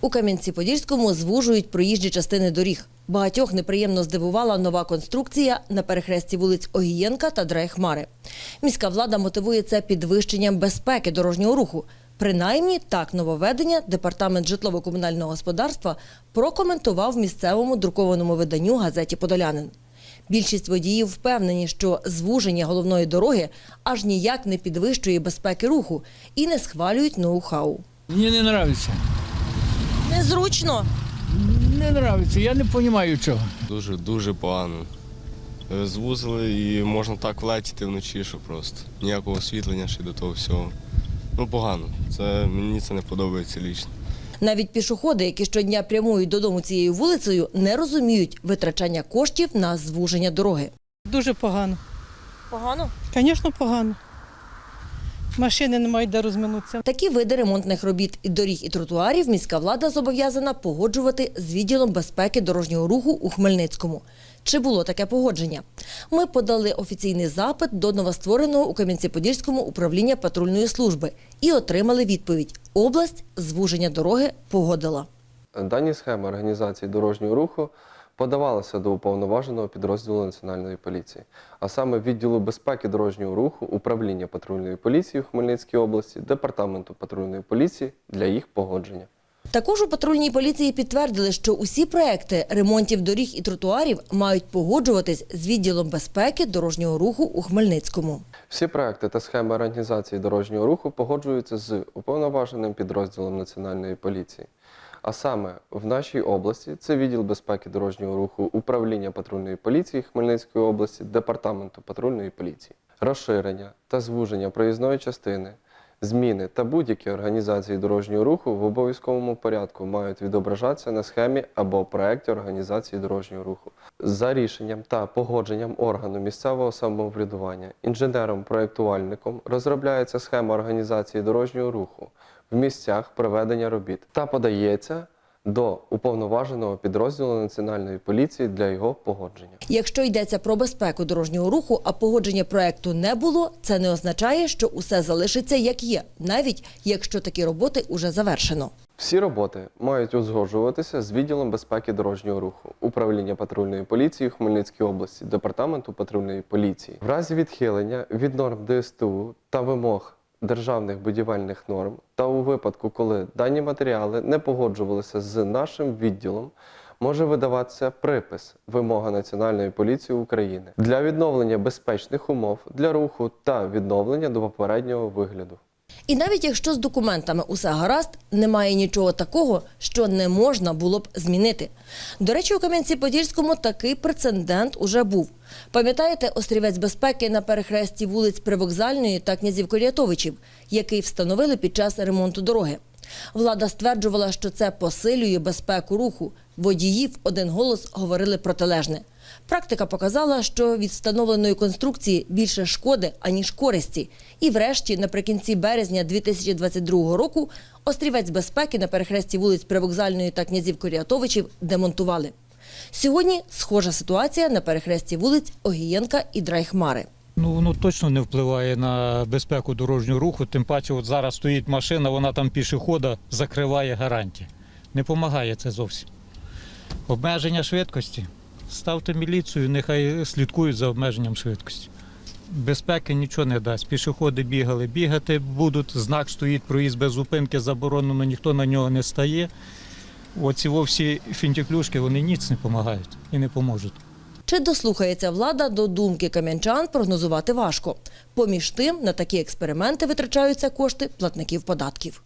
У Кам'янці-Подільському звужують проїжджі частини доріг. Багатьох неприємно здивувала нова конструкція на перехресті вулиць Огієнка та Драйхмари. Міська влада мотивує це підвищенням безпеки дорожнього руху. Принаймні, так нововведення департамент житлово-комунального господарства прокоментував в місцевому друкованому виданню газеті Подолянин. Більшість водіїв впевнені, що звуження головної дороги аж ніяк не підвищує безпеки руху і не схвалюють ноу-хау. Мені не подобається. Незручно. Не подобається, я не розумію чого. Дуже дуже погано. Е, Звузили і можна так влетіти вночі, що просто ніякого освітлення ще до того всього. Ну погано. Це мені це не подобається лічно. Навіть пішоходи, які щодня прямують додому цією вулицею, не розуміють витрачання коштів на звуження дороги. Дуже погано. Погано. Звісно, погано. Машини не мають де розминутися. Такі види ремонтних робіт і доріг і тротуарів міська влада зобов'язана погоджувати з відділом безпеки дорожнього руху у Хмельницькому. Чи було таке погодження? Ми подали офіційний запит до новоствореного у Кам'янці-Подільському управління патрульної служби і отримали відповідь: область звуження дороги погодила. Дані схеми організації дорожнього руху подавалися до уповноваженого підрозділу Національної поліції, а саме відділу безпеки дорожнього руху, управління патрульної поліції в Хмельницькій області, департаменту патрульної поліції для їх погодження. Також у патрульній поліції підтвердили, що усі проекти ремонтів доріг і тротуарів мають погоджуватись з відділом безпеки дорожнього руху у Хмельницькому. Всі проекти та схеми організації дорожнього руху погоджуються з уповноваженим підрозділом Національної поліції. А саме в нашій області це відділ безпеки дорожнього руху управління патрульної поліції Хмельницької області, департаменту патрульної поліції. Розширення та звуження проїзної частини, зміни та будь-які організації дорожнього руху в обов'язковому порядку мають відображатися на схемі або проекті організації дорожнього руху. За рішенням та погодженням органу місцевого самоврядування інженером-проєктувальником розробляється схема організації дорожнього руху в місцях проведення робіт та подається до уповноваженого підрозділу Національної поліції для його погодження. Якщо йдеться про безпеку дорожнього руху, а погодження проекту не було, це не означає, що усе залишиться як є, навіть якщо такі роботи уже завершено. Всі роботи мають узгоджуватися з відділом безпеки дорожнього руху, управління патрульної поліції в Хмельницькій області, департаменту патрульної поліції. В разі відхилення від норм ДСТУ та вимог державних будівельних норм, та у випадку, коли дані матеріали не погоджувалися з нашим відділом, може видаватися припис вимога Національної поліції України для відновлення безпечних умов для руху та відновлення до попереднього вигляду. І навіть якщо з документами усе гаразд, немає нічого такого, що не можна було б змінити. До речі, у Кам'янці-Подільському такий прецедент уже був. Пам'ятаєте острівець безпеки на перехресті вулиць Привокзальної та князів Корятовичів, який встановили під час ремонту дороги? Влада стверджувала, що це посилює безпеку руху. Водії в один голос говорили протилежне. Практика показала, що від встановленої конструкції більше шкоди, аніж користі. І врешті, наприкінці березня 2022 року, острівець безпеки на перехресті вулиць Привокзальної та князів Корятовичів демонтували. Сьогодні схожа ситуація на перехресті вулиць Огієнка і Драйхмари. Ну, воно точно не впливає на безпеку дорожнього руху. Тим паче, от зараз стоїть машина, вона там пішохода закриває гарантії. Не допомагає це зовсім. Обмеження швидкості. Ставте міліцію, нехай слідкують за обмеженням швидкості. Безпеки нічого не дасть. Пішоходи бігали, бігати будуть, знак стоїть, проїзд без зупинки заборонено, ніхто на нього не стає. Оці всі фінтіклюшки, вони ніц не допомагають і не поможуть. Чи дослухається влада до думки кам'янчан, прогнозувати важко. Поміж тим, на такі експерименти витрачаються кошти платників податків.